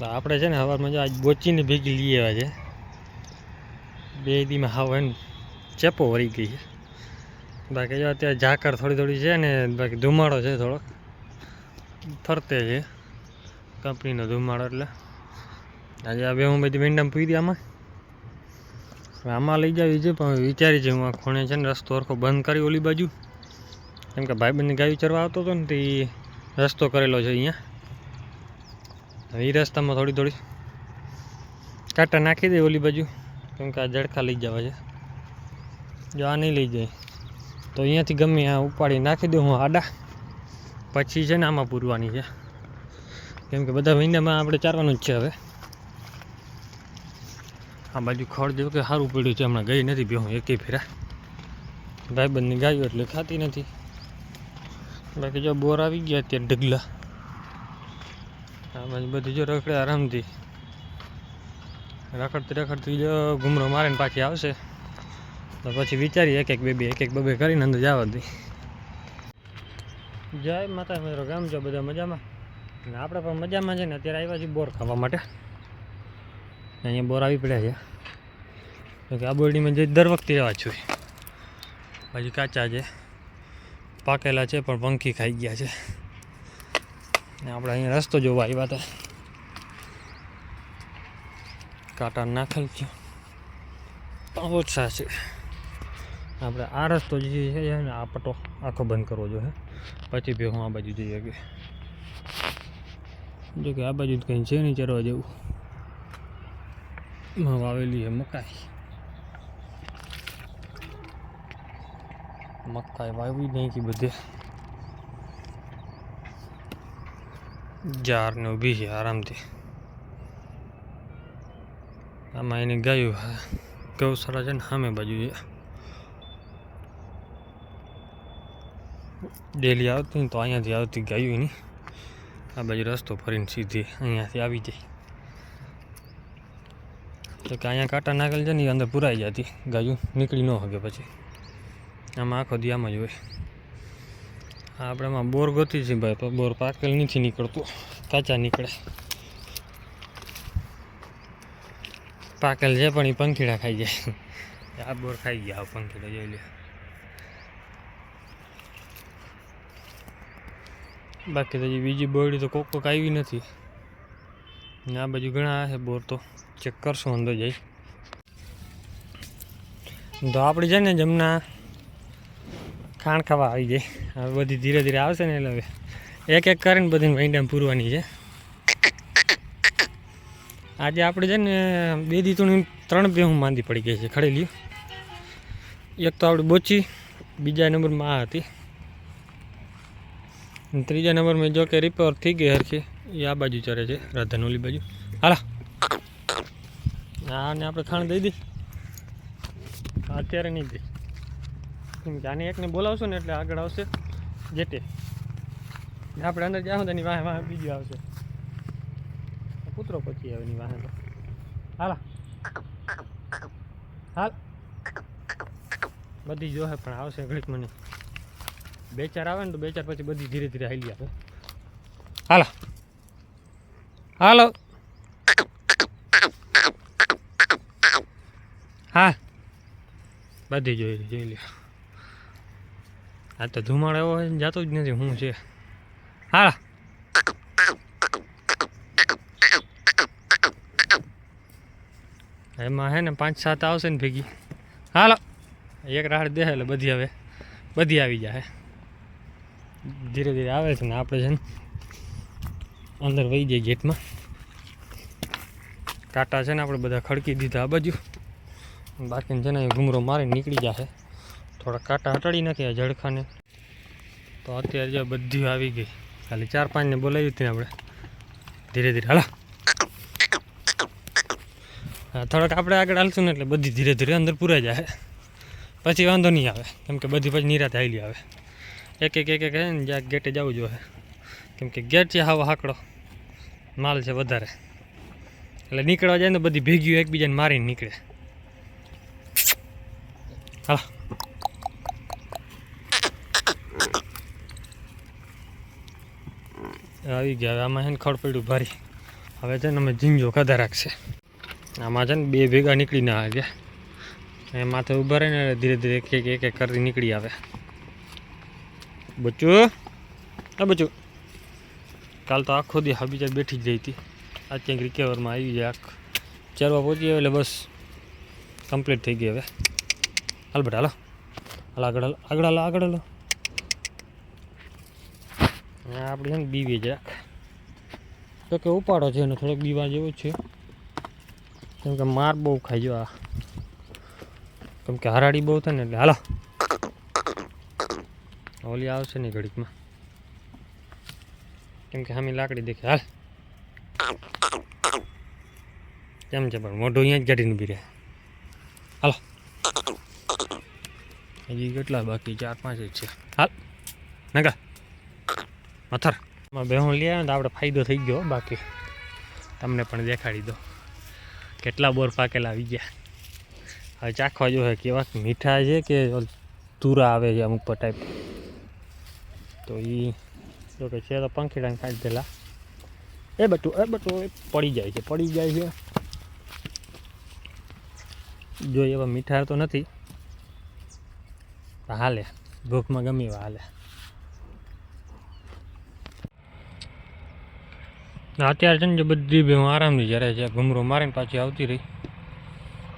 તો આપણે છે ને સવારમાં જો આજ બોચીને ભેગી લઈ આવ્યા છે. બે દીમાં હાવ એને ચેપો વળી ગઈ છે. બાકી જો અત્યારે ઝાકર થોડી થોડી છે ને બાકી ધુમાડો છે થોડોક ફરતે છે કંપનીનો ધુમાડો એટલે. આજે આ બે હું બધી વિંડામાં પૂરી આમાં. આમાં લઈ જાવી છે, પણ વિચારી છે હું આ ખૂણે છે ને રસ્તો સરખો બંધ કરી ઓલી બાજુ. કેમ કે ભાઈબંધની ગાયું ચરવા આવતો હતો ને તે રસ્તો કરેલો છે અહીંયા. એ રસ્તામાં થોડી થોડી કાંટા નાખી દે ઓલી બાજુ. કેમ કે આ જડખા લઈ જવા છે. જો આ નહીં લઈ જાય. તો અહીંયાથી ગમે આ ઉપાડી નાખી દઉં હું આડા. પછી છે ને આમાં પૂરવાની છે. કેમ કે બધા મહિનામાં આપણે ચારવાનું જ છે હવે. આ બાજુ ખડ જેવું કે સારું પડ્યું છે, હમણાં ગઈ નથી બેહું એકે ફેરા. ભાઈબંધની ગાયું એટલે ખાતી નથી. બાકી જો બોર આવી ગયા અત્યારે ઢગલા. બધી જો રખડે આરામથી. રખડતી રખડતી જો ઘૂમરો મારે ને પાછી આવશે. તો પછી વિચારી એક એક બે બે, એક એક બે કરીને અંદર જવા દઈ જય માતા મિત્રો ગામ છો? બધા મજામાં? અને આપણે પણ મજામાં છે ને, અત્યારે આવ્યા છીએ બોર ખાવા માટે. અહીંયા બોર આવી પડ્યા છે. તો કે આ બોરડીમાં જે દર વખતે રહેવા છું પછી કાચા છે, પાકેલા છે, પણ પંખી ખાઈ ગયા છે. ને આપણે અહીંયા રસ્તો જોવા આવ્યા હતા. કાંટા નાખેલ છે પણ ઓછા છે. આપણે આ રસ્તો જે છે ને, આ પટો આખો બંધ કરવો જોઈએ. પછી બી હું આ બાજુ જઈએ કે જો કે આ બાજુ કંઈ છે નહીં ચરવા જેવું. વાવેલી છે મકાઈ. મકાઈ વાવી નહીં કે બધે. જાર ને ઊભી છે આરામથી આમાં એની ગાયું ગૌશાળા છે ને સામે બાજુ છે ડેલી આવતી ને તો અહીંયાથી આવતી ગાયું એની આ બાજુ રસ્તો ફરીને સીધી અહીંયાથી આવી જાય તો કે અહીંયા કાંટા નાખેલ છે ને એ અંદર પુરાઈ જતી ગાયું નીકળી ન શકે પછી આમાં આખો દી આમાં જ હોય આપણે આમાં બોર ગોતી છે ભાઈ, પણ બોર પાકેલ નથી નીકળતું. કાચા નીકળે. પાકેલ છે પણ એ પંખીડા ખાઈ જાય આ બોર ખાઈ ગયા પંખીડા જોઈ લે બાકી તો હજી બીજી બોરડી તો કોક કોક આવી નથી. ને આ બાજુ ઘણા છે બોર તો. ચેક કરશું અંદર જઈ. તો આપણે છે ને જમના ખાણ ખાવા આવી જાય. હવે બધી ધીરે ધીરે આવશે ને એટલે એક એક કરીને બધી વૈંડામાં પૂરવાની છે. આજે આપણે છે ને, બે દી ત્રણ બે હું માંદી પડી ગઈ છે, ખડેલી. એક તો આપણે બોચી, બીજા નંબરમાં આ હતી. ત્રીજા નંબરમાં જો કે રિપેર થઈ ગઈ હરખી, એ આ બાજુ ચરે છે રાધાનોલી બાજુ. હાલા. ને આપણે ખાણ દઈ દઈ અત્યારે નહીં દઈ આને એકને બોલાવશો ને એટલે આગળ આવશે જેટે આપણે અંદર જાઓ એની વાહે વાહે બીજું આવશે. કૂતરો પછી આવે એની વાહે તો. હાલા. હાલ. બધી જોહે પણ આવશે ઘડીક મને. બે ચાર આવે ને તો બે ચાર પછી બધી ધીરે ધીરે હાલી આવે હાલો. હાલો. હા. બધી જોઈ જોઈ લ્યો. આ તો ધુમાડો એવો જાતો જ નથી, હું છે. હા એમાં હે ને પાંચ સાત આવશે ને ભેગી. હાલો. એક રાડ દે એટલે બધી હવે, બધી આવી જાય ધીરે ધીરે આવે છે ને આપણે છે ને, અંદર વહી જઈએ ગેટમાં. કાંટા છે ને આપણે બધા ખડકી દીધા આ બાજુ. બાકીને છે ને ઘૂમરો મારીને નીકળી જશે થોડા કાંટા હટાડી નાખ્યા જડખાને તો અત્યારે જો બધી આવી ગઈ. ખાલી ચાર પાંચને બોલાવી હતી આપણે. ધીરે ધીરે, હાલો. હા, થોડાક આપણે આગળ હાલશું ને એટલે બધી ધીરે ધીરે અંદર પૂરાઈ જાય. પછી વાંધો નહીં આવે. કેમ કે બધી પછી નિરાત આવેલી આવે. એક એક એક એક હે ને, જ્યાં ગેટે જવું જોઈએ કેમ કે ગેટ છે હાવ હાકડો. માલ છે વધારે. એટલે નીકળવા જાય ને બધી ભેગીઓ એકબીજાને મારીને નીકળે. આવી ગયા હવે આમાં છે ને ખડ ભારી. હવે છે ને અમે ઝીંજો ખાધા રાખશે. આમાં છે ને બે ભેગા નીકળીને ના આવ્યા એ માથે ઊભા રહીને ધીરે ધીરે એક એક એક કરી નીકળી આવે બચ્ચું? હા, બચ્ચું. કાલ તો આખો દી હાબીજા બેઠી જ રહી હતી. આજ ક્યાંક રિકવરમાં આવી જાય આખ ચારવા પહોંચી એટલે બસ કમ્પ્લીટ થઈ ગઈ હવે. હાલ બેટા, હાલો. હાલ આગળ આગળ, હાલો આગળ, હાલો. આપણે એમ ને બીવી જરાક તો કે ઉપાડો છે એનો, થોડોક બીવા જેવો છે. કેમ કે માર બહુ ખાઈ જો આ. કેમ કે હરાડી બહુ થાય ને એટલે હાલો. ઓલી આવશે ને ઘડીકમાં. કેમ કે સામે લાકડી દેખે હાલ. કેમ છે પણ મોઢું અહીંયા જ કાઢીને બી રહે. હાલો. હજી કેટલા બાકી? ચાર પાંચ જ છે. હાલ. નગા મથર. બેહું લઈ આવ્યો તો આપણે ફાયદો થઈ ગયો, બાકી તમને પણ દેખાડી દો. કેટલા બોર પાકેલા આવી ગયા. હવે ચાખવા જોઈએ કેવા મીઠા છે કે તુરા આવે છે અમુક ટાઈપ તો એ જો છે તો પંખીડાને કાઢી દેલા. એ બટું એ બટું, એ પડી જાય છે, પડી જાય છે. જો એવા મીઠા તો નથી. હાલે, ભૂખમાં ગમે એવા હાલે. અત્યારે છે ને જે બધી ભેહું આરામથી જ્યારે છે. ઘૂમરો મારીને પાછી આવતી રહી.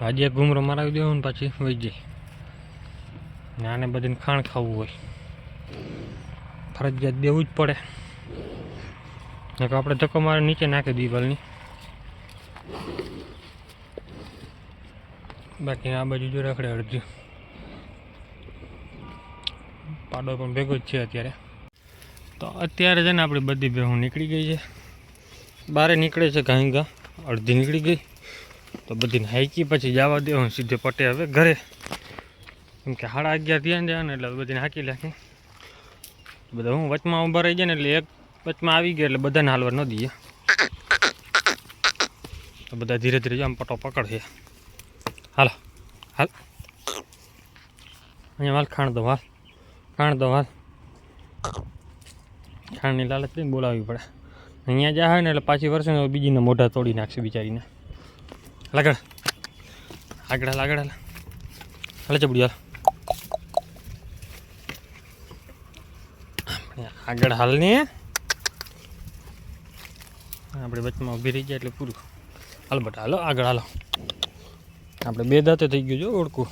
આજે એક ઘૂમરો મારાવી દેવો ને પાછી વહી જાય. ને આને બધાને ખાણ ખાવું હોય. ફરજિયાત દેવું જ પડે. એક આપણે ધક્કો મારે નીચે નાખી દીવાલની બાકી આ બાજુ જો રખડે અડધી. પાડો પણ ભેગો જ છે અત્યારે. તો અત્યારે છે ને આપણી બધી ભેહું નીકળી ગઈ છે. બારે નીકળે છે ગાઈ ગા અડધી નીકળી ગઈ. તો બધી હાઈકી પછી જવા દેવું સીધે પટે હવે ઘરે. કેમ કે સાડા અગિયાર ને જાય ને એટલે બધીને હાકી લાખી બધા હું વચમાં ઊભા રહી જાય ને એટલે એક વચમાં આવી ગયા એટલે બધાને હાલવા ન દઈએ. તો બધા ધીરે ધીરે આમ પટો પકડશે. હાલો, હાલ. અહીંયા હાલ, ખાણ દો, હાલ. ખાણ દો, હાલ. ખાણની લાલચ નહીં બોલાવવી પડે. અહીંયા જા હોય ને એટલે પાછી વર્ષે ને બીજીને મોઢા તોડી નાખશે બિચારીને. લાગડ. આગળ આગળ હાલ. હાલે ચબડી, હાલ. આગળ હાલ ને આપણે વચમાં ઊભી રહી જાય એટલે પૂરું. હાલ બટ, હાલો, આગળ હાલો. આપણે બે દાંતે થઈ ગયું જો ઓળખું.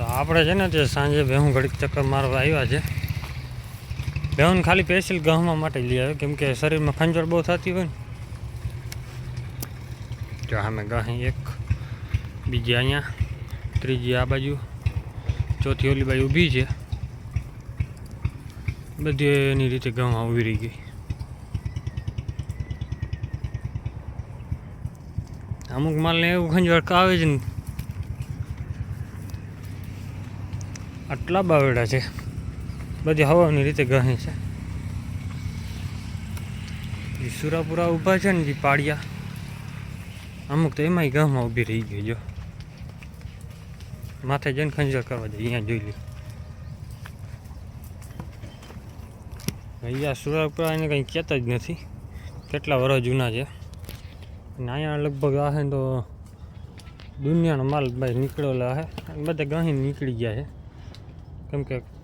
આપણે છે ને તે સાંજે ભેહું ઘડીક ચક્કર મારવા આવ્યા છે. ભેહું ખાલી સ્પેશિયલ ગહવા માટે લઈ આવે, કેમ કે શરીરમાં ખંજોળ બહુ થતી હોય ને. જો અમે ગહે એક, બીજી અહીંયા, ત્રીજી આ બાજુ, ચોથી ઓલી બાજુ ઊભી છે. બધી એની રીતે ગહવા ઊભી રહી ગઈ. અમુક માલને એવું ખંજવાળ આવે છે ને. આટલા બાવેડા છે. બધી હવાની રીતે ગહે છે. જે સુરાપુરા ઊભા છે ને, જે પાડિયા અમુક તો એમાંય ગામમાં ઊભી રહી ગઈ, જો. માથે જઈને ખંજર કરવા જાય, અહીંયા જોઈ લે અહીંયા સુરાપુરા એને કંઈ કહેતા જ નથી. કેટલા વર્ષ જૂના છે. અને અહીંયા લગભગ આહે તો દુનિયાનો માલ ભાઈ નીકળેલો હે. બધા ગાહી નીકળી ગયા છે. કેમ કે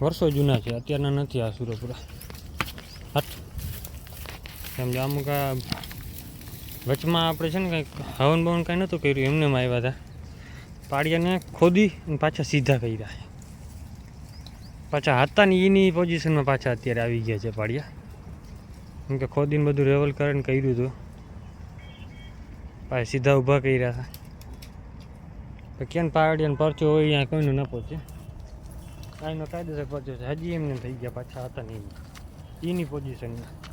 વર્ષો જૂના છે, અત્યારના નથી આ સુરપુરા કેમ કે અમુક આ વચમાં આપણે છે ને કંઈક હવન બવન કાંઈ નહોતું કર્યું, એમને એમ આવ્યા હતા. પાડિયાને ખોદી અને પાછા સીધા કર્યા. પાછા હાથાની એની પોઝિશનમાં પાછા અત્યારે આવી ગયા છે પાડિયા કેમ કે ખોદીને બધું રેવલ કરીને કર્યું હતું પાછા સીધા ઊભા કર્યા હતા. કેમ પાડિયાનો પરચો હોય અહીંયા કોઈનું ન પહોંચે કાંઈનો કાયદેસર પરચો છે હજી એમને થઈ ગયા પાછા હતા નહીં એની પોઝિશનમાં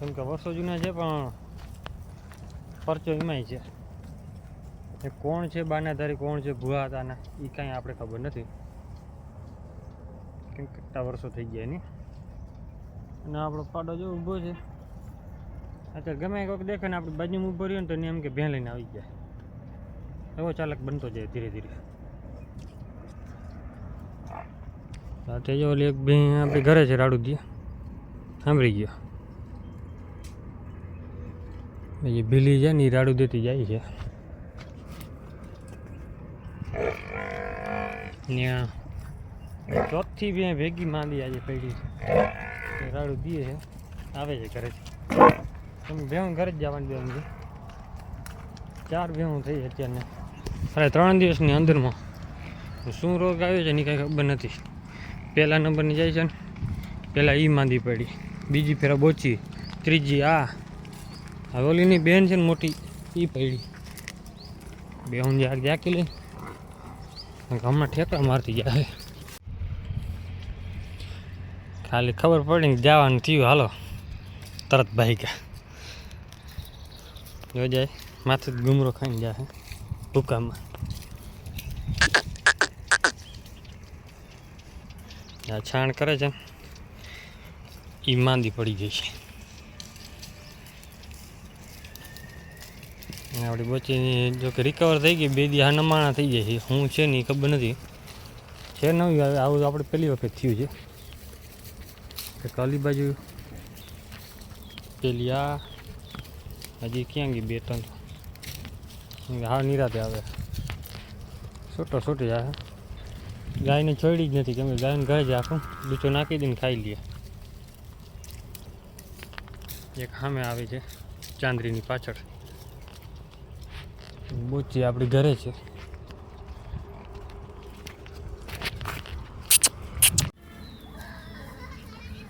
કેમ કે વર્ષો જૂના છે, પણ પરચો એમાંય છે. એ કોણ છે બાનાધારી કોણ છે, ભૂવા હતાના એ કાંઈ આપણે ખબર નથી. કેમ કેટલા વર્ષો થઈ ગયા એની. અને આપણો પાડો જો ઊભો છે. અત્યારે ગમે કોઈક દેખે ને આપણે બાજુમાં ઊભો રહ્યો ને તો એમ કે ભેં લઈને આવી જાય એવો ચાલક બનતો જાય ધીરે ધીરે. રાતે જો એક બે આપણે ઘરે છે રાડુ દે સાંભળી ગયો. એ ભીલી છે ને એ રાડુ દેતી જાય છે. ચોથી બે ભેગી માંદી આજે છે. એ રાડુ દીએ છે, આવે છે ઘરે. તમે ભેહું ઘરે જ જવાની બે છે. ચાર ભેહું થઈ અત્યારને. અરે ત્રણ દિવસની અંદરમાં. શું રોગ આવ્યો છે એની કાંઈ ખબર નથી. પહેલા નંબરની જાય છે ને, પહેલાં એ માંદી પડી. બીજી ફેરા બોચી, ત્રીજી આ. હવે ઓલીની બેન છે ને મોટી એ પડી. બે હું જાગ જાકી લઈ. હમણાં ઠેકડા મારતી જાય. ખાલી ખબર પડી ને જવાનું થયું. હાલો, તરત ભાઈ ગયા. જો જાય, માથે ગુમરો ખાઈને જાય ભૂકામાં. આ છાણ કરે છે. એ માંદી પડી ગઈ છે. આપણી બચીની જો કે રિકવર થઈ ગઈ, બે દી આ નમાણા થઈ જાય છે. હું છે નહીં ખબર નથી. છે નવી આવે આવું આપણે પહેલી વખત થયું છે. કાલી બાજુ પેલી આ, હજી ક્યાં ગઈ બે ત્રણ? હા, નિરાતે આવે. છોટો છોટી આવે ગાયને છોડી જ નથી. કેમ કે ગાયને ઘરે જ આખું બીચો નાખી દઈને ખાઈ લે એક સામે આવે છે ચાંદરીની પાછળ. બોચી આપણી ઘરે છે.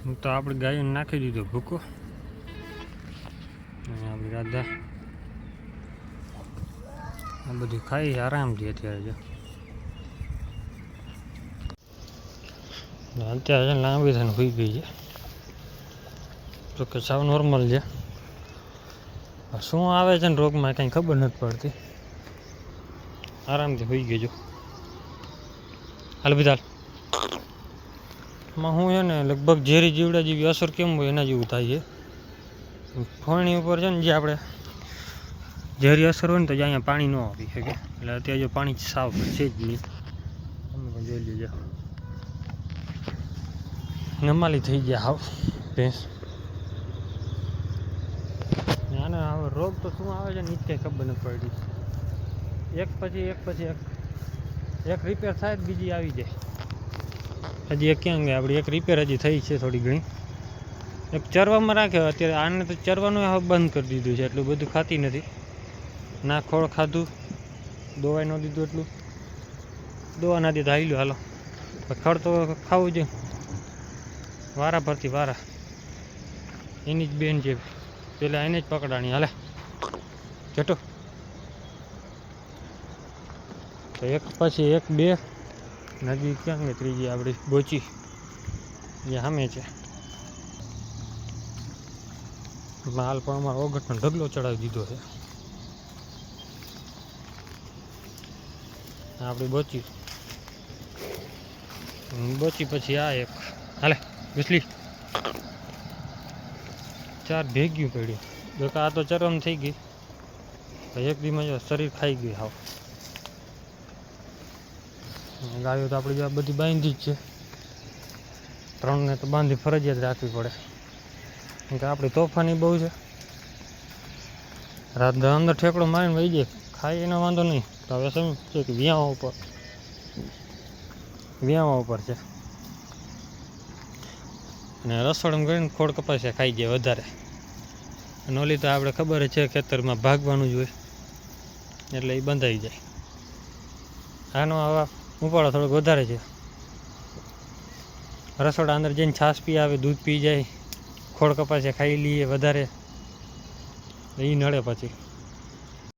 હું તો આપણે ગાયોને નાખી દીધો ભૂકો. અને આપણી રાધા આ બધું ખાઈ આરામથી અત્યારે જો. અત્યારે લાંબી થઈને હોઈ ગઈ છે. તો કે સાવ નોર્મલ છે. શું આવે છે ને રોગમાં કંઈ ખબર નથી પડતી. આરામથી હોઈ જો હાલ બિદાલ. માં હું છે ને લગભગ ઝેરી જીવડા જેવી અસર કેમ હોય એના જેવું થાય છે. ફોણી ઉપર છે ને જે આપણે ઝેરી અસર હોય ને તો જે અહીંયા પાણી ન આવી શકે. એટલે અત્યારે જો પાણી સાફ છે જ નમાલી થઈ ગયા હાવ, ભેંસ. આને હવે રોગ તો શું આવે છે ને કંઈ ખબર નથી પડી. એક પછી એક પછી એક. એક રિપેર થાય બીજી આવી જાય. હજી એક ક્યાં આપણી એક રિપેર હજી થઈ છે થોડી ઘણી. એક ચરવામાં રાખ્યો, અત્યારે આને તો ચરવાનું હવે બંધ કરી દીધું છે, એટલું બધું ખાતી નથી. ના ખોળ ખાધું, દવાઈ ન દીધું એટલું. દવા ના દીધું હાલ્યું હાલો. ખડ તો ખાવું જોઈએ. વારા પરથી વારા. એની જ બેન જે પેલા એને જ પકડાણી. હાલે. જટો. તો એક પછી એક બે. નદી ક્યાં ને ત્રીજી આપણી બોચી. એ સામે છે. માલ પણ અમારો ઓગટનો ઢગલો ચડાવી દીધો છે. આપણી બોચી. બોચી પછી આ એક. હાલે. ઘૂસલી ચાર ભેગ્યું પડ્યું. જો કે આ તો ચરમ થઈ ગઈ. એક દીમાં શરીર ખાઈ ગયું હાવ. ગાયો તો આપણી બધી બાંધી જ છે. ત્રણને તો બાંધી ફરજિયાત રાખવી પડે. કે આપણી તોફાની બહુ છે. રાત અંદર ઠેકડો મારીને વહી જાય. ખાઈ એનો વાંધો નહીં. તો હવે સમજ કે વ્યાવા ઉપર. વ્યાવા ઉપર છે. અને રસોડામાં કરીને ખોડ કપાસિયા ખાઈ જાય વધારે. અને ઓલી તો આપણે ખબર છે ખેતરમાં ભાગવાનું જ હોય. એટલે એ બંધાઈ જાય. આનો આવા ઉપાડો થોડોક વધારે છે. રસોડા અંદર જઈને છાશ પી આવે, દૂધ પી જાય ખોળ કપાસિયા ખાઈ લઈએ વધારે. એ નડે પછી.